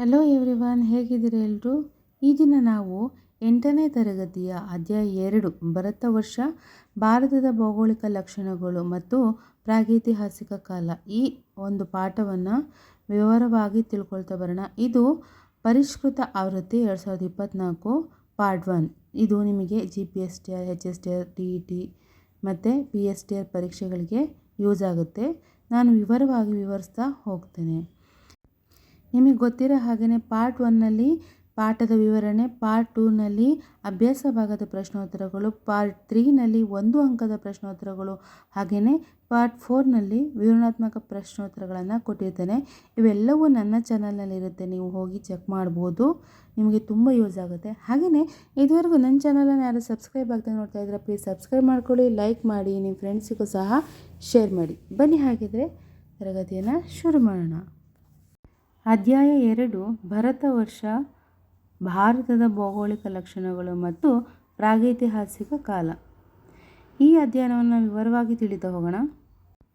Hello everyone ಹೇಗಿದ್ದೀರಿ ಎಲ್ಲರೂ ಈ ದಿನ ನಾವು ಎಂಟನೇ ತರಗತಿಯ ಅಧ್ಯಾಯ ಎರಡು, ಭರತ ವರ್ಷ, ಭಾರತದ ಭೌಗೋಳಿಕ ಲಕ್ಷಣಗಳು ಮತ್ತು ಪ್ರಾಗೈತಿಹಾಸಿಕ ಕಾಲ. ಈ ಒಂದು ಪಾಠವನ್ನು ವಿವರವಾಗಿ ತಿಳ್ಕೊಳ್ತಾ ಬರೋಣ. ಇದು ಪರಿಷ್ಕೃತ ಆವೃತ್ತಿ ಎರಡು ಸಾವಿರದ ಇಪ್ಪತ್ತ್ನಾಲ್ಕು ಪಾರ್ಟ್ ಒನ್ ಇದು ನಿಮಗೆ G P S T R H S T R T E T ಮತ್ತು ಪಿ ಎಸ್ ಟಿ ಆರ್ ಪರೀಕ್ಷೆಗಳಿಗೆ ಯೂಸ್ ಆಗುತ್ತೆ. ನಾನು ವಿವರವಾಗಿ ವಿವರಿಸ್ತಾ ಹೋಗ್ತೇನೆ. ನಿಮಗೆ ಗೊತ್ತಿರೋ ಹಾಗೆಯೇ ಪಾರ್ಟ್ ಒನ್ನಲ್ಲಿ ಪಾಠದ ವಿವರಣೆ ಪಾರ್ಟ್ ಟೂನಲ್ಲಿ ಅಭ್ಯಾಸ ಭಾಗದ ಪ್ರಶ್ನೋತ್ತರಗಳು ಪಾರ್ಟ್ ತ್ರೀನಲ್ಲಿ ಒಂದು ಅಂಕದ ಪ್ರಶ್ನೋತ್ತರಗಳು ಹಾಗೆಯೇ ಪಾರ್ಟ್ ಫೋರ್ನಲ್ಲಿ ವಿವರಣಾತ್ಮಕ ಪ್ರಶ್ನೋತ್ತರಗಳನ್ನು ಕೊಟ್ಟಿರ್ತೇನೆ. ಇವೆಲ್ಲವೂ ನನ್ನ ಚಾನಲ್ನಲ್ಲಿರುತ್ತೆ ನೀವು ಹೋಗಿ ಚೆಕ್ ಮಾಡ್ಬೋದು. ನಿಮಗೆ ತುಂಬ ಯೂಸ್ ಆಗುತ್ತೆ. ಹಾಗೆಯೇ ಇದುವರೆಗೂ ನನ್ನ ಚಾನಲನ್ನು ಯಾರು ಸಬ್ಸ್ಕ್ರೈಬ್ ಆಗ್ತಾ ನೋಡ್ತಾ ಇದ್ರೆ ಪ್ಲೀಸ್ ಸಬ್ಸ್ಕ್ರೈಬ್ ಮಾಡ್ಕೊಳ್ಳಿ ಲೈಕ್ ಮಾಡಿ, ನಿಮ್ಮ ಫ್ರೆಂಡ್ಸಿಗೂ ಸಹ ಶೇರ್ ಮಾಡಿ. ಬನ್ನಿ ಹಾಗಿದ್ರೆ ತರಗತಿಯನ್ನು ಶುರು ಮಾಡೋಣ. ಅಧ್ಯಾಯ ಎರಡು, ಭರತ ವರ್ಷ, ಭಾರತದ ಭೌಗೋಳಿಕ ಲಕ್ಷಣಗಳು ಮತ್ತು ಪ್ರಾಗೈತಿಹಾಸಿಕ ಕಾಲ. ಈ ಅಧ್ಯಯನವನ್ನು ವಿವರವಾಗಿ ತಿಳಿದು ಹೋಗೋಣ.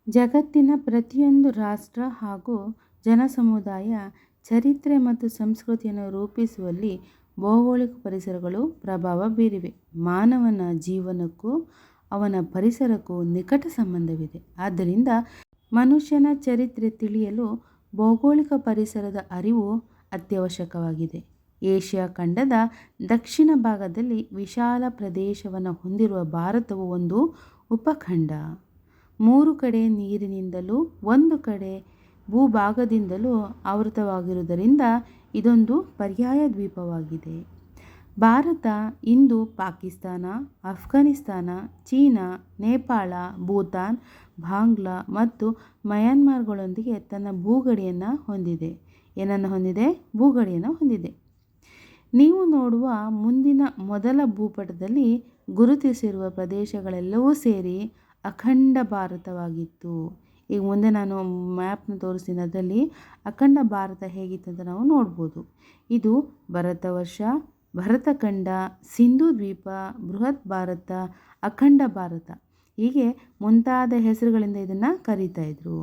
ಜಗತ್ತಿನ ಪ್ರತಿಯೊಂದು ರಾಷ್ಟ್ರ ಹಾಗೂ ಜನಸಮುದಾಯ ಚರಿತ್ರೆ ಮತ್ತು ಸಂಸ್ಕೃತಿಯನ್ನು ರೂಪಿಸುವಲ್ಲಿ ಭೌಗೋಳಿಕ ಪರಿಸರಗಳು ಪ್ರಭಾವ ಬೀರಿವೆ. ಮಾನವನ ಜೀವನಕ್ಕೂ ಅವನ ಪರಿಸರಕ್ಕೂ ನಿಕಟ ಸಂಬಂಧವಿದೆ. ಆದ್ದರಿಂದ ಮನುಷ್ಯನ ಚರಿತ್ರೆ ತಿಳಿಯಲು ಭೌಗೋಳಿಕ ಪರಿಸರದ ಅರಿವು ಅತ್ಯವಶ್ಯಕವಾಗಿದೆ. ಏಷ್ಯಾ ಖಂಡದ ದಕ್ಷಿಣ ಭಾಗದಲ್ಲಿ ವಿಶಾಲ ಪ್ರದೇಶವನ್ನು ಹೊಂದಿರುವ ಭಾರತವು ಒಂದು ಉಪಖಂಡ. ಮೂರು ಕಡೆ ನೀರಿನಿಂದಲೂ ಒಂದು ಕಡೆ ಭೂಭಾಗದಿಂದಲೂ ಆವೃತವಾಗಿರುವುದರಿಂದ ಇದೊಂದು ಪರ್ಯಾಯ ದ್ವೀಪವಾಗಿದೆ. ಭಾರತ, ಇಂದು ಪಾಕಿಸ್ತಾನ, ಅಫ್ಘಾನಿಸ್ತಾನ, ಚೀನಾ, ನೇಪಾಳ, ಭೂತಾನ್, ಬಾಂಗ್ಲಾ ಮತ್ತು ಮಯನ್ಮಾರ್ಗಳೊಂದಿಗೆ ತನ್ನ ಭೂಗಡಿಯನ್ನು ಹೊಂದಿದೆ. ಏನನ್ನು ಹೊಂದಿದೆ? ಭೂಗಡಿಯನ್ನು ಹೊಂದಿದೆ. ನೀವು ನೋಡುವ ಮುಂದಿನ ಮೊದಲ ಭೂಪಟದಲ್ಲಿ ಗುರುತಿಸಿರುವ ಪ್ರದೇಶಗಳೆಲ್ಲವೂ ಸೇರಿ ಅಖಂಡ ಭಾರತವಾಗಿತ್ತು. ಈಗ ಮುಂದೆ ನಾನು ಮ್ಯಾಪ್ನ ತೋರಿಸ್ತೀನಿ. ಅಖಂಡ ಭಾರತ ಹೇಗಿತ್ತು ಅಂತ ನಾವು ನೋಡ್ಬೋದು. ಇದು ಭರತ ವರ್ಷ ಭರತಖಂಡ ಸಿಂಧು ದ್ವೀಪ, ಬೃಹತ್ ಭಾರತ, ಅಖಂಡ ಭಾರತ. ಹೀಗೆ ಮುಂತಾದ ಹೆಸರುಗಳಿಂದ ಇದನ್ನು ಕರೀತಾ ಇದ್ರು.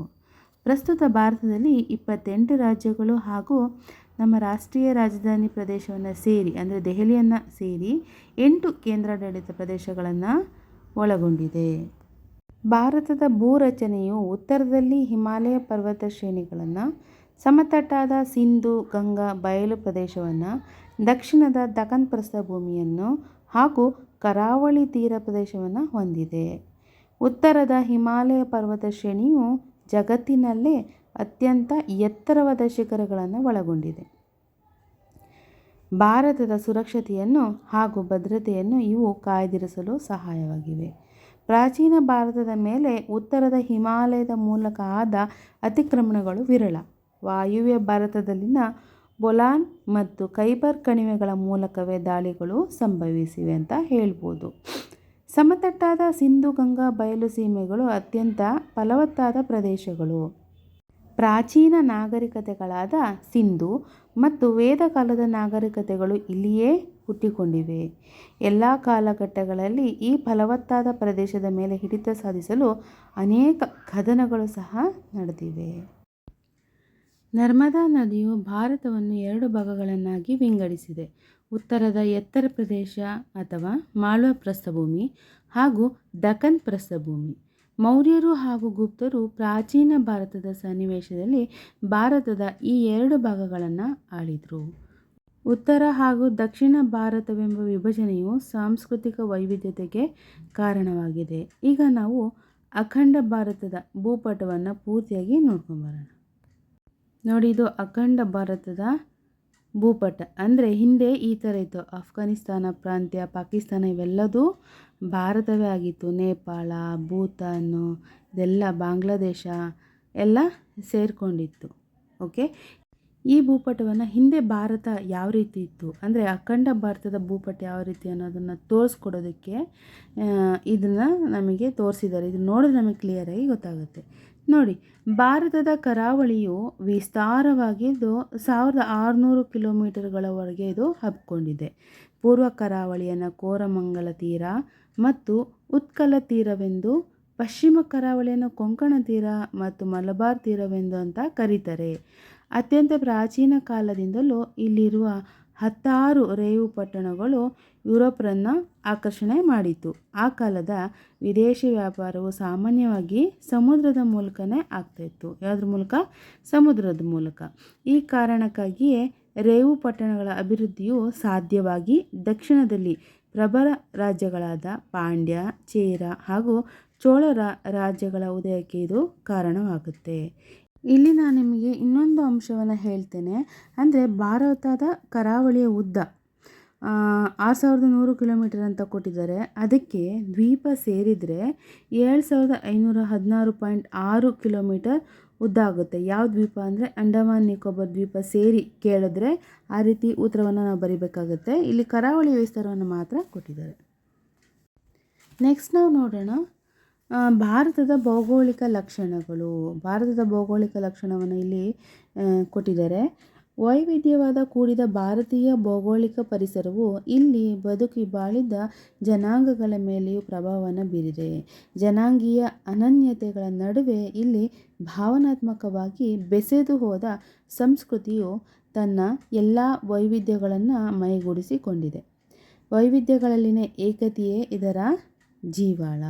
ಪ್ರಸ್ತುತ ಭಾರತದಲ್ಲಿ ಇಪ್ಪತ್ತೆಂಟು ರಾಜ್ಯಗಳು ಹಾಗೂ ನಮ್ಮ ರಾಷ್ಟ್ರೀಯ ರಾಜಧಾನಿ ಪ್ರದೇಶವನ್ನು ಸೇರಿ, ಅಂದರೆ ದೆಹಲಿಯನ್ನು ಸೇರಿ ಎಂಟು ಕೇಂದ್ರಾಡಳಿತ ಪ್ರದೇಶಗಳನ್ನು ಒಳಗೊಂಡಿದೆ. ಭಾರತದ ಭೂರಚನೆಯು ಉತ್ತರದಲ್ಲಿ ಹಿಮಾಲಯ ಪರ್ವತ ಶ್ರೇಣಿಗಳನ್ನು, ಸಮತಟ್ಟಾದ ಸಿಂಧು, ಗಂಗಾ, ಬಯಲು ಪ್ರದೇಶವನ್ನು ದಕ್ಷಿಣದ ದಖನ್ ಪ್ರಸ್ಥಭೂಮಿಯನ್ನು ಹಾಗೂ ಕರಾವಳಿ ತೀರ ಪ್ರದೇಶವನ್ನು ಹೊಂದಿದೆ. ಉತ್ತರದ ಹಿಮಾಲಯ ಪರ್ವತ ಶ್ರೇಣಿಯು ಜಗತ್ತಿನಲ್ಲೇ ಅತ್ಯಂತ ಎತ್ತರವಾದ ಶಿಖರಗಳನ್ನು ಒಳಗೊಂಡಿದೆ. ಭಾರತದ ಸುರಕ್ಷತೆಯನ್ನು ಹಾಗೂ ಭದ್ರತೆಯನ್ನು ಇವು ಕಾಯ್ದಿರಿಸಲು ಸಹಾಯವಾಗಿವೆ. ಪ್ರಾಚೀನ ಭಾರತದ ಮೇಲೆ ಉತ್ತರದ ಹಿಮಾಲಯದ ಮೂಲಕ ಆದ ಅತಿಕ್ರಮಣಗಳು ವಿರಳ. ವಾಯುವ್ಯ ಭಾರತದಲ್ಲಿನ ಬೊಲಾನ್ ಮತ್ತು ಖೈಬರ್ ಕಣಿವೆಗಳ ಮೂಲಕವೇ ದಾಳಿಗಳು ಸಂಭವಿಸಿವೆ ಅಂತ ಹೇಳ್ಬೋದು. ಸಮತಟ್ಟಾದ ಸಿಂಧು ಗಂಗಾ ಬಯಲು ಸೀಮೆಗಳು ಅತ್ಯಂತ ಫಲವತ್ತಾದ ಪ್ರದೇಶಗಳು. ಪ್ರಾಚೀನ ನಾಗರಿಕತೆಗಳಾದ ಸಿಂಧು ಮತ್ತು ವೇದಕಾಲದ ನಾಗರಿಕತೆಗಳು ಇಲ್ಲಿಯೇ ಹುಟ್ಟಿಕೊಂಡಿವೆ. ಎಲ್ಲ ಕಾಲಘಟ್ಟಗಳಲ್ಲಿ ಈ ಫಲವತ್ತಾದ ಪ್ರದೇಶದ ಮೇಲೆ ಹಿಡಿತ ಸಾಧಿಸಲು ಅನೇಕ ಕದನಗಳು ಸಹ ನಡೆದಿವೆ. ನರ್ಮದಾ ನದಿಯು ಭಾರತವನ್ನು ಎರಡು ಭಾಗಗಳನ್ನಾಗಿ ವಿಂಗಡಿಸಿದೆ. ಉತ್ತರದ ಎತ್ತರ ಪ್ರದೇಶ ಅಥವಾ ಮಾಳ್ವ ಪ್ರಸ್ಥಭೂಮಿ ಹಾಗೂ ದಖನ್ ಪ್ರಸ್ಥಭೂಮಿ. ಮೌರ್ಯರು ಹಾಗೂ ಗುಪ್ತರು ಪ್ರಾಚೀನ ಭಾರತದ ಸನ್ನಿವೇಶದಲ್ಲಿ ಭಾರತದ ಈ ಎರಡು ಭಾಗಗಳನ್ನು ಆಳಿದರು. ಉತ್ತರ ಹಾಗೂ ದಕ್ಷಿಣ ಭಾರತವೆಂಬ ವಿಭಜನೆಯು ಸಾಂಸ್ಕೃತಿಕ ವೈವಿಧ್ಯತೆಗೆ ಕಾರಣವಾಗಿದೆ. ಈಗ ನಾವು ಅಖಂಡ ಭಾರತದ ಭೂಪಟವನ್ನು ಪೂರ್ತಿಯಾಗಿ ನೋಡ್ಕೊಂಬರೋಣ ನೋಡಿ ಇದು ಅಖಂಡ ಭಾರತದ ಭೂಪಟ. ಅಂದರೆ ಹಿಂದೆ ಈ ಥರ ಇತ್ತು. ಅಫ್ಘಾನಿಸ್ತಾನ ಪ್ರಾಂತ್ಯ, ಪಾಕಿಸ್ತಾನ ಇವೆಲ್ಲದೂ ಭಾರತವೇ ಆಗಿತ್ತು. ನೇಪಾಳ, ಭೂತಾನು, ಇದೆಲ್ಲ ಬಾಂಗ್ಲಾದೇಶ ಎಲ್ಲ ಸೇರಿಕೊಂಡಿತ್ತು. ಓಕೆ ಈ ಭೂಪಟವನ್ನು ಹಿಂದೆ ಭಾರತ ಯಾವ ರೀತಿ ಇತ್ತು? ಅಂದರೆ ಅಖಂಡ ಭಾರತದ ಭೂಪಟ ಯಾವ ರೀತಿ ಅನ್ನೋದನ್ನು ತೋರಿಸ್ಕೊಡೋದಕ್ಕೆ ಇದನ್ನು ನಮಗೆ ತೋರಿಸಿದ್ದಾರೆ. ಇದು ನೋಡಿದ್ರೆ ನಮಗೆ ಕ್ಲಿಯರಾಗಿ ಗೊತ್ತಾಗುತ್ತೆ. ನೋಡಿ, ಭಾರತದ ಕರಾವಳಿಯು ವಿಸ್ತಾರವಾಗಿದ್ದು ಸಾವಿರದ ಆರುನೂರು ಕಿಲೋಮೀಟರ್ಗಳವರೆಗೆ ಇದು ಹಬ್ಬಿಕೊಂಡಿದೆ ಪೂರ್ವ ಕರಾವಳಿಯನ್ನು ಕೋರಮಂಗಲ ತೀರ ಮತ್ತು ಉತ್ಕಲ ತೀರವೆಂದು, ಪಶ್ಚಿಮ ಕರಾವಳಿಯನ್ನು ಕೊಂಕಣ ತೀರ ಮತ್ತು ಮಲಬಾರ್ ತೀರವೆಂದು ಅಂತ ಕರೀತಾರೆ. ಅತ್ಯಂತ ಪ್ರಾಚೀನ ಕಾಲದಿಂದಲೂ ಇಲ್ಲಿರುವ ಹತ್ತಾರು ರೇವು ಪಟ್ಟಣಗಳು ಯುರೋಪರನ್ನು ಆಕರ್ಷಣೆ ಮಾಡಿತು. ಆ ಕಾಲದ ವಿದೇಶಿ ವ್ಯಾಪಾರವು ಸಾಮಾನ್ಯವಾಗಿ ಸಮುದ್ರದ ಮೂಲಕನೇ ಆಗ್ತಾಯಿತ್ತು. ಯಾವುದ್ರ ಮೂಲಕ? ಸಮುದ್ರದ ಮೂಲಕ. ಈ ಕಾರಣಕ್ಕಾಗಿಯೇ ರೇವು ಪಟ್ಟಣಗಳ ಅಭಿವೃದ್ಧಿಯು ಸಾಧ್ಯವಾಗಿ ದಕ್ಷಿಣದಲ್ಲಿ ಪ್ರಬಲ ರಾಜ್ಯಗಳಾದ ಪಾಂಡ್ಯ, ಚೇರ ಹಾಗೂ ಚೋಳರ ರಾಜ್ಯಗಳ ಉದಯಕ್ಕೆ ಇದು ಕಾರಣವಾಗುತ್ತೆ. ಇಲ್ಲಿ ನಾನು ನಿಮಗೆ ಇನ್ನೊಂದು ಅಂಶವನ್ನು ಹೇಳ್ತೇನೆ. ಅಂದರೆ ಭಾರತದ ಕರಾವಳಿಯ ಉದ್ದ. ಆರು ಸಾವಿರದ ನೂರು ಕಿಲೋಮೀಟರ್ ಅಂತ ಕೊಟ್ಟಿದ್ದಾರೆ. ಅದಕ್ಕೆ ದ್ವೀಪ ಸೇರಿದರೆ ಏಳು ಸಾವಿರದ ಐನೂರ ಹದಿನಾರು ಪಾಯಿಂಟ್ ಆರು ಕಿಲೋಮೀಟರ್ ಉದ್ದ ಆಗುತ್ತೆ. ಯಾವ ದ್ವೀಪ ಅಂದರೆ ಅಂಡಮಾನ್ ನಿಕೋಬಾರ್ ದ್ವೀಪ ಸೇರಿ ಕೇಳಿದ್ರೆ ಆ ರೀತಿ ಉತ್ತರವನ್ನು ನಾವು ಬರೀಬೇಕಾಗುತ್ತೆ. ಇಲ್ಲಿ ಕರಾವಳಿ ವಿಸ್ತಾರವನ್ನು ಮಾತ್ರ ಕೊಟ್ಟಿದ್ದಾರೆ. ನೆಕ್ಸ್ಟ್ ನಾವು ನೋಡೋಣ ಭಾರತದ ಭೌಗೋಳಿಕ ಲಕ್ಷಣಗಳು. ಭಾರತದ ಭೌಗೋಳಿಕ ಲಕ್ಷಣವನ್ನು ಇಲ್ಲಿ ಕೊಟ್ಟಿದ್ದಾರೆ. ವೈವಿಧ್ಯವಾದ ಕೂಡಿದ ಭಾರತೀಯ ಭೌಗೋಳಿಕ ಪರಿಸರವು ಇಲ್ಲಿ ಬದುಕಿ ಬಾಳಿದ ಜನಾಂಗಗಳ ಮೇಲೆಯೂ ಪ್ರಭಾವವನ್ನು ಬೀರಿದೆ. ಜನಾಂಗೀಯ ಅನನ್ಯತೆಗಳ ನಡುವೆ ಇಲ್ಲಿ ಭಾವನಾತ್ಮಕವಾಗಿ ಬೆಸೆದು ಹೋದ ಸಂಸ್ಕೃತಿಯು ತನ್ನ ಎಲ್ಲ ವೈವಿಧ್ಯಗಳನ್ನು ಮೈಗೂಡಿಸಿಕೊಂಡಿದೆ. ವೈವಿಧ್ಯಗಳಲ್ಲಿನ ಏಕತೆಯೇ ಇದರ ಜೀವಾಳ.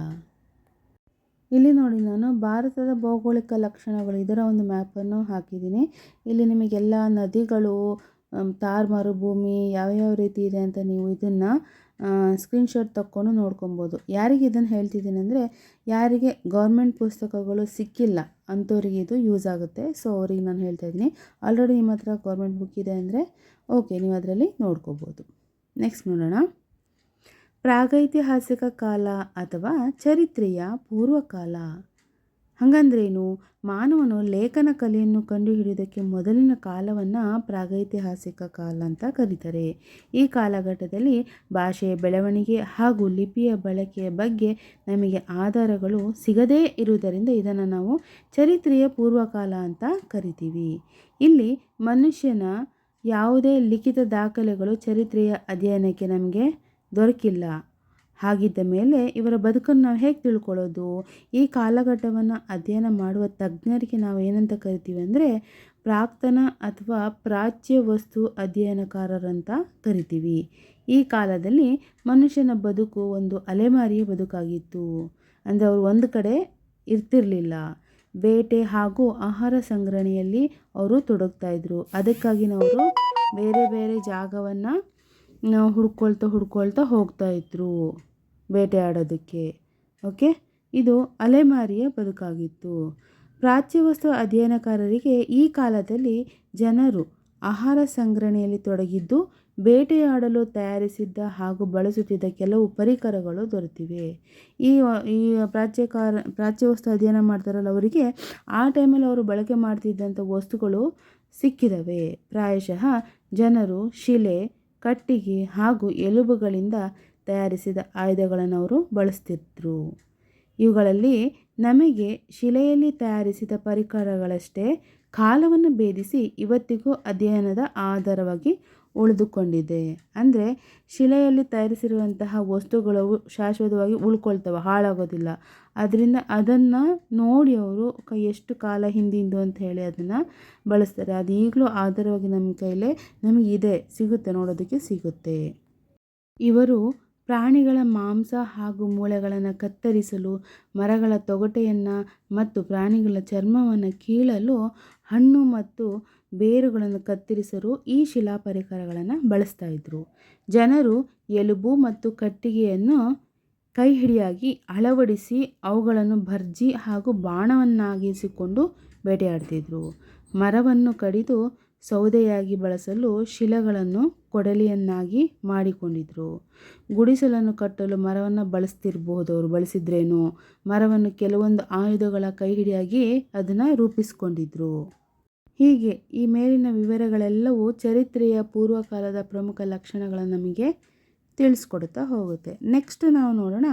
ಇಲ್ಲಿ ನೋಡಿ ನಾನು ಭಾರತದ ಭೌಗೋಳಿಕ ಲಕ್ಷಣಗಳು, ಇದರ ಒಂದು ಮ್ಯಾಪನ್ನು ಹಾಕಿದ್ದೀನಿ. ಇಲ್ಲಿ ನಿಮಗೆಲ್ಲ ನದಿಗಳು ತಾರ್ ಮರುಭೂಮಿ ಯಾವ್ಯಾವ ರೀತಿ ಇದೆ ಅಂತ ನೀವು ಇದನ್ನು ಸ್ಕ್ರೀನ್ಶಾಟ್ ತಕ್ಕೊಂಡು ನೋಡ್ಕೊಬೋದು. ಯಾರಿಗೆ ಇದನ್ನು ಹೇಳ್ತಿದ್ದೀನಿ ಅಂದರೆ, ಯಾರಿಗೆ ಗೌರ್ಮೆಂಟ್ ಪುಸ್ತಕಗಳು ಸಿಕ್ಕಿಲ್ಲ ಅಂಥವ್ರಿಗೆ ಇದು ಯೂಸ್ ಆಗುತ್ತೆ. ಸೊ ಅವ್ರಿಗೆ ನಾನು ಹೇಳ್ತಾ ಇದ್ದೀನಿ. ಆಲ್ರೆಡಿ ನಿಮ್ಮ ಹತ್ರ ಗೌರ್ಮೆಂಟ್ ಬುಕ್ ಇದೆ ಅಂದರೆ ಓಕೆ ನೀವು ಅದರಲ್ಲಿ ನೋಡ್ಕೋಬೋದು. ನೆಕ್ಸ್ಟ್ ನೋಡೋಣ. ಪ್ರಾಗೈತಿಹಾಸಿಕ ಕಾಲ ಅಥವಾ ಚರಿತ್ರೆಯ ಪೂರ್ವಕಾಲ. ಹಾಗಂದ್ರೇನು? ಮಾನವನು ಲೇಖನ ಕಲೆಯನ್ನು ಕಂಡುಹಿಡಿಯೋದಕ್ಕೆ ಮೊದಲಿನ ಕಾಲವನ್ನು ಪ್ರಾಗೈತಿಹಾಸಿಕ ಕಾಲ ಅಂತ ಕರೀತಾರೆ. ಈ ಕಾಲಘಟ್ಟದಲ್ಲಿ ಭಾಷೆಯ ಬೆಳವಣಿಗೆ ಹಾಗೂ ಲಿಪಿಯ ಬಳಕೆಯ ಬಗ್ಗೆ ನಮಗೆ ಆಧಾರಗಳು ಸಿಗದೇ ಇರುವುದರಿಂದ ಇದನ್ನು ನಾವು ಚರಿತ್ರೆಯ ಪೂರ್ವಕಾಲ ಅಂತ ಕರಿತೀವಿ. ಇಲ್ಲಿ ಮನುಷ್ಯನ ಯಾವುದೇ ಲಿಖಿತ ದಾಖಲೆಗಳು ಚರಿತ್ರೆಯ ಅಧ್ಯಯನಕ್ಕೆ ನಮಗೆ ದೊರಕಿಲ್ಲ. ಹಾಗಿದ್ದ ಮೇಲೆ ಇವರ ಬದುಕನ್ನು ನಾವು ಹೇಗೆ ತಿಳ್ಕೊಳ್ಳೋದು? ಈ ಕಾಲಘಟ್ಟವನ್ನು ಅಧ್ಯಯನ ಮಾಡುವ ತಜ್ಞರಿಗೆ ನಾವು ಏನಂತ ಕರಿತೀವಿ ಅಂದರೆ ಪ್ರಾಕ್ತನ ಅಥವಾ ಪ್ರಾಚ್ಯ ವಸ್ತು ಅಧ್ಯಯನಕಾರರಂತ ಕರಿತೀವಿ. ಈ ಕಾಲದಲ್ಲಿ ಮನುಷ್ಯನ ಬದುಕು ಒಂದು ಅಲೆಮಾರಿಯ ಬದುಕಾಗಿತ್ತು. ಅಂದರೆ ಅವರು ಒಂದು ಕಡೆ ಇರ್ತಿರಲಿಲ್ಲ. ಬೇಟೆ ಹಾಗೂ ಆಹಾರ ಸಂಗ್ರಹಣೆಯಲ್ಲಿ ಅವರು ತೊಡಗ್ತಾಯಿದ್ರು ಅದಕ್ಕಾಗಿ ಅವರು ಬೇರೆ ಬೇರೆ ಜಾಗವನ್ನು ಹುಡ್ಕೊಳ್ತಾ ಹುಡ್ಕೊಳ್ತಾ ಹೋಗ್ತಾಯಿದ್ರು ಬೇಟೆಯಾಡೋದಕ್ಕೆ. ಓಕೆ? ಇದು ಅಲೆಮಾರಿಯ ಬದುಕಾಗಿತ್ತು. ಪ್ರಾಚ್ಯವಸ್ತು ಅಧ್ಯಯನಕಾರರಿಗೆ ಈ ಕಾಲದಲ್ಲಿ ಜನರು ಆಹಾರ ಸಂಗ್ರಹಣೆಯಲ್ಲಿ ತೊಡಗಿದ್ದು ಬೇಟೆಯಾಡಲು ತಯಾರಿಸಿದ್ದ ಹಾಗೂ ಬಳಸುತ್ತಿದ್ದ ಕೆಲವು ಪರಿಕರಗಳು ದೊರೆತಿವೆ. ಈ ಈ ಪ್ರಾಚ್ಯಕಾರ, ಪ್ರಾಚ್ಯವಸ್ತು ಅಧ್ಯಯನ ಮಾಡ್ತಾರಲ್ಲ ಅವರಿಗೆ, ಆ ಟೈಮಲ್ಲಿ ಅವರು ಬಳಕೆ ಮಾಡ್ತಿದ್ದಂಥ ವಸ್ತುಗಳು ಸಿಕ್ಕಿದವೆ. ಪ್ರಾಯಶಃ ಜನರು ಶಿಲೆ ಕಟ್ಟಿಗೆ ಹಾಗೂ ಎಲುಬುಗಳಿಂದ ತಯಾರಿಸಿದ ಆಯುಧಗಳನ್ನು ಅವರು ಬಳಸ್ತಿದ್ರು. ಇವುಗಳಲ್ಲಿ ನಮಗೆ ಶಿಲೆಯಲ್ಲಿ ತಯಾರಿಸಿದ ಪರಿಕರಗಳಷ್ಟೇ ಕಾಲವನ್ನು ಭೇದಿಸಿ ಇವತ್ತಿಗೂ ಅಧ್ಯಯನದ ಆಧಾರವಾಗಿ ಉಳಿದುಕೊಂಡಿದೆ. ಅಂದರೆ, ಶಿಲೆಯಲ್ಲಿ ತಯಾರಿಸಿರುವಂತಹ ವಸ್ತುಗಳು ಶಾಶ್ವತವಾಗಿ ಉಳ್ಕೊಳ್ತವೆ, ಹಾಳಾಗೋದಿಲ್ಲ. ಅದರಿಂದ ಅದನ್ನು ನೋಡಿ ಅವರು ಎಷ್ಟು ಕಾಲ ಹಿಂದಿಂದು ಅಂತ ಹೇಳಿ ಅದನ್ನು ಬಳಸ್ತಾರೆ. ಅದು ಈಗಲೂ ಆಧಾರವಾಗಿ ನಮ್ಮ ಕೈಲೇ ನಮಗಿದೆ ಸಿಗುತ್ತೆ, ನೋಡೋದಕ್ಕೆ ಸಿಗುತ್ತೆ. ಇವರು ಪ್ರಾಣಿಗಳ ಮಾಂಸ ಹಾಗೂ ಮೂಳೆಗಳನ್ನು ಕತ್ತರಿಸಲು, ಮರಗಳ ತೊಗಟೆಯನ್ನು ಮತ್ತು ಪ್ರಾಣಿಗಳ ಚರ್ಮವನ್ನು ಕೀಳಲು ಹಣ್ಣು ಮತ್ತು ಬೇರುಗಳನ್ನು ಕತ್ತರಿಸಲು ಈ ಶಿಲಾ ಪರಿಕರಗಳನ್ನು ಬಳಸ್ತಾ ಇದ್ದರು ಜನರು ಎಲುಬು ಮತ್ತು ಕಟ್ಟಿಗೆಯನ್ನು ಕೈಹಿಡಿಯಾಗಿ ಅಳವಡಿಸಿ ಅವುಗಳನ್ನು ಭರ್ಜಿ ಹಾಗೂ ಬಾಣವನ್ನಾಗಿಸಿಕೊಂಡು ಬೇಟೆಯಾಡ್ತಿದ್ರು ಮರವನ್ನು ಕಡಿದು ಸೌದೆಯಾಗಿ ಬಳಸಲು ಶಿಲೆಗಳನ್ನು ಕೊಡಲಿಯನ್ನಾಗಿ ಮಾಡಿಕೊಂಡಿದ್ರು. ಗುಡಿಸಲನ್ನು ಕಟ್ಟಲು ಮರವನ್ನು ಬಳಸ್ತಿರ್ಬೋದು ಅವರು ಬಳಸಿದ್ರೇನು? ಮರವನ್ನು ಕೆಲವೊಂದು ಆಯುಧಗಳ ಕೈಹಿಡಿಯಾಗಿ ಅದನ್ನು ರೂಪಿಸ್ಕೊಂಡಿದ್ರು. ಹೀಗೆ ಈ ಮೇಲಿನ ವಿವರಗಳೆಲ್ಲವೂ ಚರಿತ್ರೆಯ ಪೂರ್ವಕಾಲದ ಪ್ರಮುಖ ಲಕ್ಷಣಗಳನ್ನು ನಮಗೆ ತಿಳಿಸ್ಕೊಡ್ತಾ ಹೋಗುತ್ತೆ. ನೆಕ್ಸ್ಟ್ ನಾವು ನೋಡೋಣ,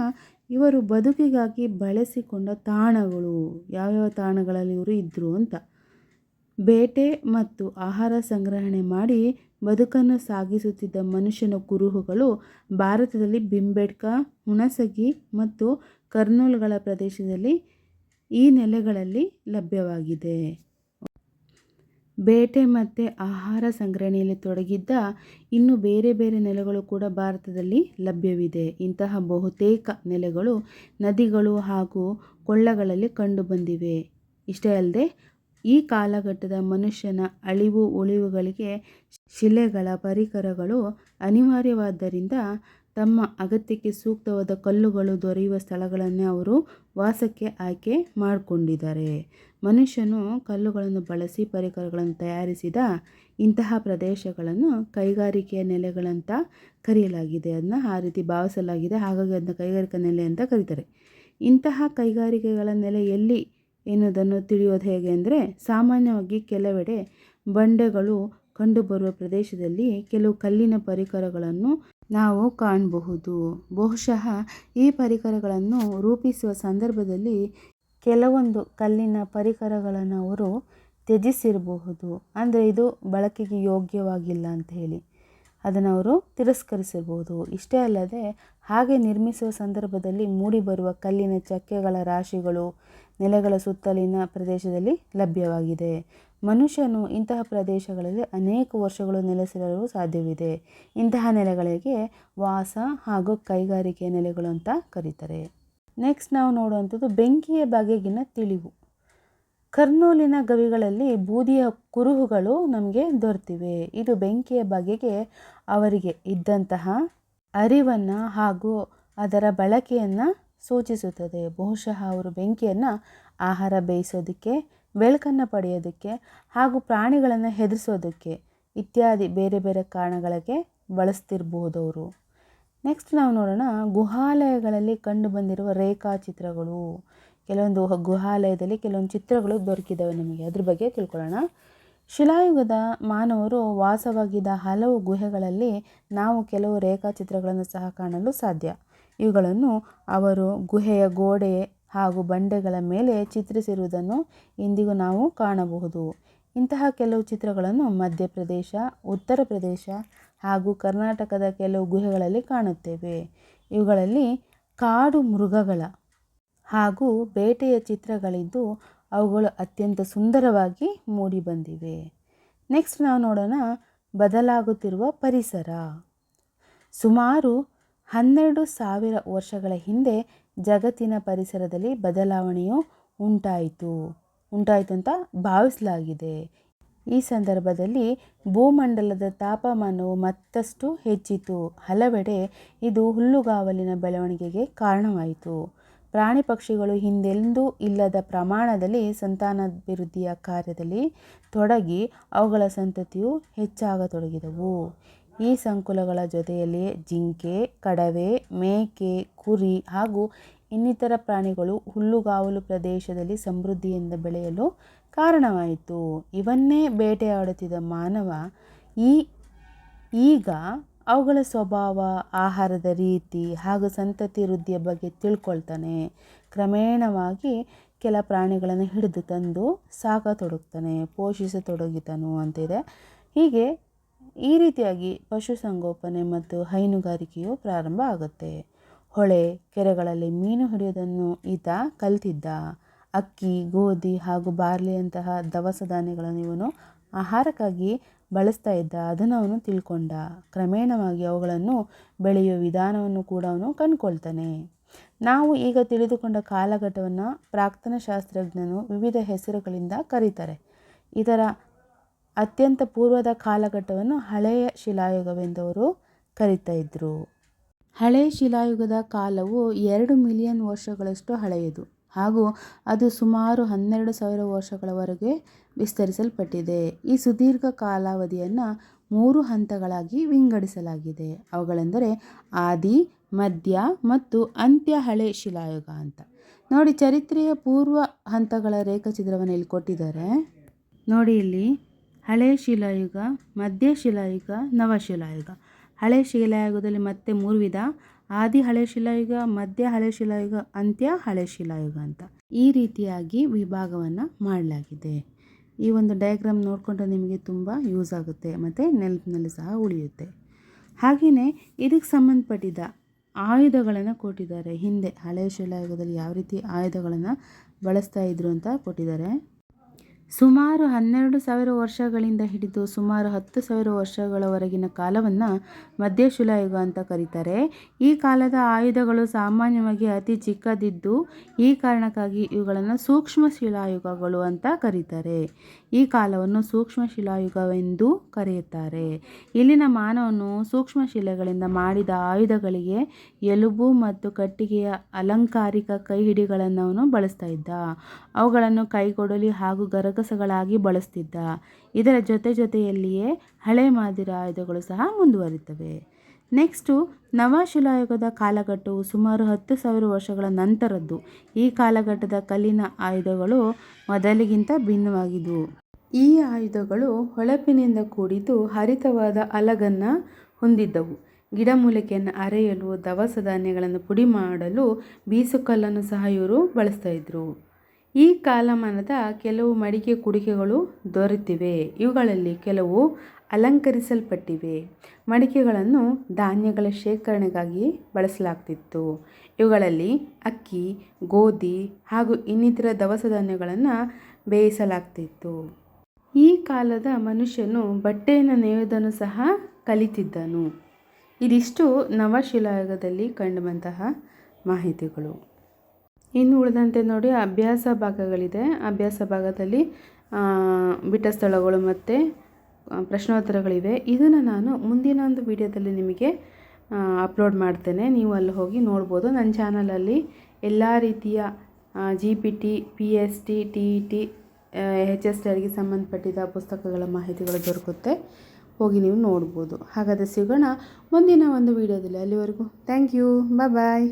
ಇವರು ಬದುಕಿಗಾಗಿ ಬಳಸಿಕೊಂಡ ತಾಣಗಳು. ಯಾವ್ಯಾವ ತಾಣಗಳಲ್ಲಿ ಇವರು ಇದ್ದರು ಅಂತ. ಬೇಟೆ ಮತ್ತು ಆಹಾರ ಸಂಗ್ರಹಣೆ ಮಾಡಿ ಬದುಕನ್ನು ಸಾಗಿಸುತ್ತಿದ್ದ ಮನುಷ್ಯನ ಕುರುಹುಗಳು ಭಾರತದಲ್ಲಿ ಬಿಂಬೇಡ್ಕ ಹುಣಸಗಿ ಮತ್ತು ಕರ್ನೂಲ್ಗಳ ಪ್ರದೇಶದಲ್ಲಿ ಈ ನೆಲೆಗಳಲ್ಲಿ ಲಭ್ಯವಾಗಿದೆ. ಬೇಟೆ ಮತ್ತು ಆಹಾರ ಸಂಗ್ರಹಣೆಯಲ್ಲಿ ತೊಡಗಿದ್ದ ಇನ್ನು ಬೇರೆ ಬೇರೆ ನೆಲೆಗಳು ಕೂಡ ಭಾರತದಲ್ಲಿ ಲಭ್ಯವಿದೆ. ಇಂತಹ ಬಹುತೇಕ ನೆಲೆಗಳು ನದಿಗಳು ಹಾಗೂ ಕೊಳ್ಳಗಳಲ್ಲಿ ಕಂಡುಬಂದಿವೆ. ಇಷ್ಟೇ ಅಲ್ಲದೆ, ಈ ಕಾಲಘಟ್ಟದ ಮನುಷ್ಯನ ಅಳಿವು, ಉಳಿವುಗಳಿಗೆ ಶಿಲೆಗಳ ಪರಿಕರಗಳು ಅನಿವಾರ್ಯವಾದ್ದರಿಂದ ತಮ್ಮ ಅಗತ್ಯಕ್ಕೆ ಸೂಕ್ತವಾದ ಕಲ್ಲುಗಳು ದೊರೆಯುವ ಸ್ಥಳಗಳನ್ನೇ ಅವರು ವಾಸಕ್ಕೆ ಆಯ್ಕೆ ಮಾಡಿಕೊಂಡಿದ್ದಾರೆ. ಮನುಷ್ಯನು ಕಲ್ಲುಗಳನ್ನು ಬಳಸಿ ಪರಿಕರಗಳನ್ನು ತಯಾರಿಸಿದ ಇಂತಹ ಪ್ರದೇಶಗಳನ್ನು ಕೈಗಾರಿಕೆಯ ನೆಲೆಗಳಂತ ಕರೆಯಲಾಗಿದೆ ಅದನ್ನ ಆ ರೀತಿ ಭಾವಿಸಲಾಗಿದೆ. ಹಾಗಾಗಿ ಅದನ್ನ ಕೈಗಾರಿಕಾ ನೆಲೆ ಅಂತ ಕರೀತಾರೆ. ಇಂತಹ ಕೈಗಾರಿಕೆಗಳ ನೆಲೆ ಎಲ್ಲಿ ಎನ್ನುವುದನ್ನು ತಿಳಿಯೋದು ಹೇಗೆ ಅಂದರೆ ಸಾಮಾನ್ಯವಾಗಿ ಕೆಲವೆಡೆ ಬಂಡೆಗಳು ಕಂಡುಬರುವ ಪ್ರದೇಶದಲ್ಲಿ ಕೆಲವು ಕಲ್ಲಿನ ಪರಿಕರಗಳನ್ನು ನಾವು ಕಾಣಬಹುದು. ಬಹುಶಃ ಈ ಪರಿಕರಗಳನ್ನು ರೂಪಿಸುವ ಸಂದರ್ಭದಲ್ಲಿ ಕೆಲವೊಂದು ಕಲ್ಲಿನ ಪರಿಕರಗಳನ್ನು ಅವರು ತ್ಯಜಿಸಿರಬಹುದು. ಅಂದರೆ ಇದು ಬಳಕೆಗೆ ಯೋಗ್ಯವಾಗಿಲ್ಲ ಅಂತ ಹೇಳಿ. ಅದನ್ನು ಅವರು ತಿರಸ್ಕರಿಸಿರಬಹುದು ಇಷ್ಟೇ ಅಲ್ಲದೆ ಹಾಗೆ ನಿರ್ಮಿಸುವ ಸಂದರ್ಭದಲ್ಲಿ ಮೂಡಿಬರುವ ಕಲ್ಲಿನ ಚಕ್ಕೆಗಳ ರಾಶಿಗಳು ನೆಲೆಗಳ ಸುತ್ತಲಿನ ಪ್ರದೇಶದಲ್ಲಿ ಲಭ್ಯವಾಗಿದೆ. ಮನುಷ್ಯನು ಇಂತಹ ಪ್ರದೇಶಗಳಲ್ಲಿ ಅನೇಕ ವರ್ಷಗಳು ನೆಲೆಸಿರಲು ಸಾಧ್ಯವಿದೆ. ಇಂತಹ ನೆಲೆಗಳಿಗೆ ವಾಸ ಹಾಗೂ ಕೈಗಾರಿಕೆಯ ನೆಲೆಗಳು ಅಂತ ಕರೀತಾರೆ. ನೆಕ್ಸ್ಟ್ ನಾವು ನೋಡುವಂಥದ್ದು ಬೆಂಕಿಯ ಬಗೆಗಿನ ತಿಳಿವು. ಕರ್ನೂಲಿನ ಗವಿಗಳಲ್ಲಿ ಬೂದಿಯ ಕುರುಹುಗಳು ನಮಗೆ ದೊರೆತಿವೆ. ಇದು ಬೆಂಕಿಯ ಬಗೆಗೆ ಅವರಿಗೆ ಇದ್ದಂತಹ ಅರಿವನ್ನು ಹಾಗೂ ಅದರ ಬಳಕೆಯನ್ನು ಸೂಚಿಸುತ್ತದೆ. ಬಹುಶಃ ಅವರು ಬೆಂಕಿಯನ್ನು ಆಹಾರ ಬೇಯಿಸೋದಕ್ಕೆ ಬೆಳಕನ್ನು ಪಡೆಯೋದಕ್ಕೆ ಹಾಗೂ ಪ್ರಾಣಿಗಳನ್ನು ಹೆದರಿಸೋದಕ್ಕೆ ಇತ್ಯಾದಿ ಬೇರೆ ಬೇರೆ ಕಾರಣಗಳಿಗೆ ಬಳಸ್ತಿರ್ಬೋದು ಅವರು ನೆಕ್ಸ್ಟ್ ನಾವು ನೋಡೋಣ ಗುಹಾಲಯಗಳಲ್ಲಿ ಕಂಡುಬಂದಿರುವ ರೇಖಾಚಿತ್ರಗಳು. ಕೆಲವೊಂದು ಗುಹಾಲಯದಲ್ಲಿ ಕೆಲವೊಂದು ಚಿತ್ರಗಳು ದೊರಕಿದ್ದಾವೆ ನಮಗೆ. ಅದ್ರ ಬಗ್ಗೆ ತಿಳ್ಕೊಳ್ಳೋಣ. ಶಿಲಾಯುಗದ ಮಾನವರು ವಾಸವಾಗಿದ್ದ ಹಲವು ಗುಹೆಗಳಲ್ಲಿ ನಾವು ಕೆಲವು ರೇಖಾಚಿತ್ರಗಳನ್ನು ಸಹ ಕಾಣಲು ಸಾಧ್ಯ. ಇವುಗಳನ್ನು ಅವರು ಗುಹೆಯ ಗೋಡೆ ಹಾಗೂ ಬಂಡೆಗಳ ಮೇಲೆ ಚಿತ್ರಿಸಿರುವುದನ್ನು ಇಂದಿಗೂ ನಾವು ಕಾಣಬಹುದು. ಇಂತಹ ಕೆಲವು ಚಿತ್ರಗಳನ್ನು ಮಧ್ಯಪ್ರದೇಶ, ಉತ್ತರ ಪ್ರದೇಶ ಹಾಗೂ ಕರ್ನಾಟಕದ ಕೆಲವು ಗುಹೆಗಳಲ್ಲಿ ಕಾಣುತ್ತೇವೆ. ಇವುಗಳಲ್ಲಿ ಕಾಡು ಮೃಗಗಳ ಹಾಗೂ ಬೇಟೆಯ ಚಿತ್ರಗಳಿದ್ದು ಅವುಗಳು ಅತ್ಯಂತ ಸುಂದರವಾಗಿ ಮೂಡಿಬಂದಿವೆ. ನೆಕ್ಸ್ಟ್ ನಾವು ನೋಡೋಣ ಬದಲಾಗುತ್ತಿರುವ ಪರಿಸರ. ಸುಮಾರು ಹನ್ನೆರಡು ಸಾವಿರ ವರ್ಷಗಳ ಹಿಂದೆ ಜಗತ್ತಿನ ಪರಿಸರದಲ್ಲಿ ಬದಲಾವಣೆಯು ಉಂಟಾಯಿತು. ಉಂಟಾಯಿತು ಅಂತ ಭಾವಿಸಲಾಗಿದೆ. ಈ ಸಂದರ್ಭದಲ್ಲಿ ಭೂಮಂಡಲದ ತಾಪಮಾನವು ಮತ್ತಷ್ಟು ಹೆಚ್ಚಿತು. ಹಲವೆಡೆ ಇದು ಹುಲ್ಲುಗಾವಲಿನ ಬೆಳವಣಿಗೆಗೆ ಕಾರಣವಾಯಿತು. ಪ್ರಾಣಿ ಪಕ್ಷಿಗಳು ಹಿಂದೆಂದೂ ಇಲ್ಲದ ಪ್ರಮಾಣದಲ್ಲಿ ಸಂತಾನಾಭಿವೃದ್ಧಿಯ ಕಾರ್ಯದಲ್ಲಿ ತೊಡಗಿ ಅವುಗಳ ಸಂತತಿಯು ಹೆಚ್ಚಾಗತೊಡಗಿದವು. ಈ ಸಂಕುಲಗಳ ಜೊತೆಯಲ್ಲಿ ಜಿಂಕೆ, ಕಡವೆ, ಮೇಕೆ, ಕುರಿ ಹಾಗೂ ಇನ್ನಿತರ ಪ್ರಾಣಿಗಳು ಹುಲ್ಲುಗಾವಲು ಪ್ರದೇಶದಲ್ಲಿ ಸಮೃದ್ಧಿಯಿಂದ ಬೆಳೆಯಲು ಕಾರಣವಾಯಿತು. ಇವನ್ನೇ ಬೇಟೆಯಾಡುತ್ತಿದ್ದ ಮಾನವ ಈ, ಈಗ ಅವುಗಳ ಸ್ವಭಾವ, ಆಹಾರದ ರೀತಿ ಹಾಗೂ ಸಂತತಿ ವೃದ್ಧಿಯ ಬಗ್ಗೆ ತಿಳ್ಕೊಳ್ತಾನೆ. ಕ್ರಮೇಣವಾಗಿ ಕೆಲ ಪ್ರಾಣಿಗಳನ್ನು ಹಿಡಿದು ತಂದು ಸಾಕತೊಡಗ್ತಾನೆ ಪೋಷಿಸತೊಡಗಿದನು ಅಂತಿದೆ. ಹೀಗೆ ಈ ರೀತಿಯಾಗಿ ಪಶುಸಂಗೋಪನೆ ಮತ್ತು ಹೈನುಗಾರಿಕೆಯು ಪ್ರಾರಂಭ ಆಗುತ್ತೆ. ಹೊಳೆ, ಕೆರೆಗಳಲ್ಲಿ ಮೀನು ಹಿಡಿಯೋದನ್ನು ಈತ ಕಲ್ತಿದ್ದ. ಅಕ್ಕಿ, ಗೋಧಿ ಹಾಗೂ ಬಾರ್ಲಿಯಂತಹ ದವಸ ಧಾನ್ಯಗಳನ್ನು ಇವನು ಆಹಾರಕ್ಕಾಗಿ ಬಳಸ್ತಾ ಇದ್ದ. ಅದನ್ನು ಅವನು ತಿಳ್ಕೊಂಡ. ಕ್ರಮೇಣವಾಗಿ ಅವುಗಳನ್ನು ಬೆಳೆಯುವ ವಿಧಾನವನ್ನು ಕೂಡ ಅವನು ಕಂಡುಕೊಳ್ತಾನೆ. ನಾವು ಈಗ ತಿಳಿದುಕೊಂಡ ಕಾಲಘಟ್ಟವನ್ನು ಪ್ರಾಕ್ತನ ಶಾಸ್ತ್ರಜ್ಞನು ವಿವಿಧ ಹೆಸರುಗಳಿಂದ ಕರೀತಾರೆ. ಇದರ ಅತ್ಯಂತ ಪೂರ್ವದ ಕಾಲಘಟ್ಟವನ್ನು ಹಳೆಯ ಶಿಲಾಯುಗವೆಂದವರು ಕರೀತಾ ಇದ್ದರು ಹಳೆಯ ಶಿಲಾಯುಗದ ಕಾಲವು ಎರಡು ಮಿಲಿಯನ್ ವರ್ಷಗಳಷ್ಟು ಹಳೆಯದು. ಹಾಗೂ ಅದು ಸುಮಾರು ಹನ್ನೆರಡು ಸಾವಿರ ವರ್ಷಗಳವರೆಗೆ ವಿಸ್ತರಿಸಲ್ಪಟ್ಟಿದೆ. ಈ ಸುದೀರ್ಘ ಕಾಲಾವಧಿಯನ್ನು ಮೂರು ಹಂತಗಳಾಗಿ ವಿಂಗಡಿಸಲಾಗಿದೆ. ಅವುಗಳೆಂದರೆ ಆದಿ, ಮಧ್ಯ ಮತ್ತು ಅಂತ್ಯ ಹಳೆ ಶಿಲಾಯುಗ ಅಂತ. ನೋಡಿ, ಚರಿತ್ರೆಯ ಪೂರ್ವ ಹಂತಗಳ ರೇಖಾಚಿತ್ರವನ್ನು ಇಲ್ಲಿ ಕೊಟ್ಟಿದ್ದಾರೆ. ನೋಡಿ ಇಲ್ಲಿ. ಹಳೆ ಶಿಲಾಯುಗ, ಮಧ್ಯ ಶಿಲಾಯುಗ ನವಶಿಲಾಯುಗ ಹಳೆ ಶಿಲಾಯುಗದಲ್ಲಿ ಮತ್ತೆ ಮೂರು ವಿಧ. ಆದಿ ಹಳೆ ಶಿಲಾಯುಗ, ಮಧ್ಯ ಹಳೆ ಶಿಲಾಯುಗ, ಅಂತ್ಯ ಹಳೆ ಶಿಲಾಯುಗ ಅಂತ. ಈ ರೀತಿಯಾಗಿ ವಿಭಾಗವನ್ನು ಮಾಡಲಾಗಿದೆ. ಈ ಒಂದು ಡಯಾಗ್ರಾಮ್ ನೋಡಿಕೊಂಡ್ರೆ ನಿಮಗೆ ತುಂಬ ಯೂಸ್ ಆಗುತ್ತೆ. ಮತ್ತು ನೆನಪಿನಲ್ಲಿ ಸಹ ಉಳಿಯುತ್ತೆ. ಹಾಗೆಯೇ ಇದಕ್ಕೆ ಸಂಬಂಧಪಟ್ಟಿದ್ದ ಆಯುಧಗಳನ್ನು ಕೊಟ್ಟಿದ್ದಾರೆ. ಹಿಂದೆ ಹಳೆಯ ಶಿಲಾಯುಗದಲ್ಲಿ ಯಾವ ರೀತಿ ಆಯುಧಗಳನ್ನು ಬಳಸ್ತಾ ಇದ್ರು ಅಂತ ಕೊಟ್ಟಿದ್ದಾರೆ. ಸುಮಾರು ಹನ್ನೆರಡು ಸಾವಿರ ವರ್ಷಗಳಿಂದ ಹಿಡಿದು ಸುಮಾರು ಹತ್ತು ಸಾವಿರ ವರ್ಷಗಳವರೆಗಿನ ಕಾಲವನ್ನು ಮಧ್ಯಶಿಲಾಯುಗ ಅಂತ ಕರೀತಾರೆ. ಈ ಕಾಲದ ಆಯುಧಗಳು ಸಾಮಾನ್ಯವಾಗಿ ಅತಿ ಚಿಕ್ಕದಿದ್ದು ಈ ಕಾರಣಕ್ಕಾಗಿ ಇವುಗಳನ್ನು ಸೂಕ್ಷ್ಮ ಶಿಲಾಯುಗಗಳು ಅಂತ ಕರೀತಾರೆ. ಈ ಕಾಲವನ್ನು ಸೂಕ್ಷ್ಮ ಶಿಲಾಯುಗವೆಂದು ಕರೆಯುತ್ತಾರೆ. ಇಲ್ಲಿನ ಮಾನವನು ಸೂಕ್ಷ್ಮ ಶಿಲೆಗಳಿಂದ ಮಾಡಿದ ಆಯುಧಗಳಿಗೆ ಎಲುಬು ಮತ್ತು ಕಟ್ಟಿಗೆಯ ಅಲಂಕಾರಿಕ ಕೈಹಿಡಿಗಳನ್ನು ಅವನು ಬಳಸ್ತಾ ಇದ್ದ. ಅವುಗಳನ್ನು ಕೈಗೊಡಲಿ ಹಾಗೂ ಗರಗಸಗಳಾಗಿ ಬಳಸ್ತಿದ್ದ. ಇದರ ಜೊತೆ ಜೊತೆಯಲ್ಲಿಯೇ ಹಳೆ ಮಾದರಿ ಆಯುಧಗಳು ಸಹ ಮುಂದುವರಿತವೆ. ನೆಕ್ಸ್ಟು, ನವಶಿಲಾಯುಗದ ಕಾಲಘಟ್ಟವು ಸುಮಾರು ಹತ್ತು ಸಾವಿರ ವರ್ಷಗಳ ನಂತರದ್ದು. ಈ ಕಾಲಘಟ್ಟದ ಕಲ್ಲಿನ ಆಯುಧಗಳು ಮೊದಲಿಗಿಂತ ಭಿನ್ನವಾಗಿದ್ದವು ಈ ಆಯುಧಗಳು ಹೊಳಪಿನಿಂದ ಕೂಡಿದ್ದು ಹರಿತವಾದ ಅಲಗನ್ನು ಹೊಂದಿದ್ದವು. ಗಿಡಮೂಲಿಕೆಯನ್ನು ಅರೆಯಲು, ದವಸ ಧಾನ್ಯಗಳನ್ನು ಪುಡಿ ಮಾಡಲು ಬೀಸುಕಲ್ಲನ್ನು ಸಹ ಇವರು ಬಳಸ್ತಾ ಇದ್ರು. ಈ ಕಾಲಮಾನದ ಕೆಲವು ಮಡಿಕೆ ಕುಡಿಕೆಗಳು ದೊರೆತಿವೆ. ಇವುಗಳಲ್ಲಿ ಕೆಲವು ಅಲಂಕರಿಸಲ್ಪಟ್ಟಿವೆ. ಮಡಿಕೆಗಳನ್ನು ಧಾನ್ಯಗಳ ಶೇಖರಣೆಗಾಗಿ ಬಳಸಲಾಗ್ತಿತ್ತು. ಇವುಗಳಲ್ಲಿ ಅಕ್ಕಿ, ಗೋಧಿ ಹಾಗೂ ಇನ್ನಿತರ ದವಸ ಧಾನ್ಯಗಳನ್ನು ಬೇಯಿಸಲಾಗ್ತಿತ್ತು. ಈ ಕಾಲದ ಮನುಷ್ಯನು ಬಟ್ಟೆಯನ್ನು ನೇಯೋದನ್ನು ಸಹ ಕಲಿತಿದ್ದನು. ಇದಿಷ್ಟು ನವಶಿಲಾಯುಗದಲ್ಲಿ ಕಂಡುಬಂತಹ ಮಾಹಿತಿಗಳು. ಇನ್ನು ಉಳಿದಂತೆ ನೋಡಿ, ಅಭ್ಯಾಸ ಭಾಗಗಳಿದೆ. ಅಭ್ಯಾಸ ಭಾಗದಲ್ಲಿ ಬಿಟ್ಟ ಸ್ಥಳಗಳು ಮತ್ತು ಪ್ರಶ್ನೋತ್ತರಗಳಿವೆ. ಇದನ್ನು ನಾನು ಮುಂದಿನ ಒಂದು ವಿಡಿಯೋದಲ್ಲಿ ನಿಮಗೆ ಅಪ್ಲೋಡ್ ಮಾಡ್ತೇನೆ. ನೀವು ಅಲ್ಲಿ ಹೋಗಿ ನೋಡ್ಬೋದು. ನನ್ನ ಚಾನಲಲ್ಲಿ ಎಲ್ಲ ರೀತಿಯ G P T P S T T E T H S ಡಿಯರಿಗೆ ಸಂಬಂಧಪಟ್ಟಿದ ಪುಸ್ತಕಗಳ ಮಾಹಿತಿಗಳು ದೊರಕುತ್ತೆ. ಹೋಗಿ ನೀವು ನೋಡ್ಬೋದು. ಹಾಗಾದರೆ ಸಿಗೋಣ ಮುಂದಿನ ಒಂದು ವಿಡಿಯೋದಲ್ಲಿ ಅಲ್ಲಿವರೆಗೂ. Thank you bye bye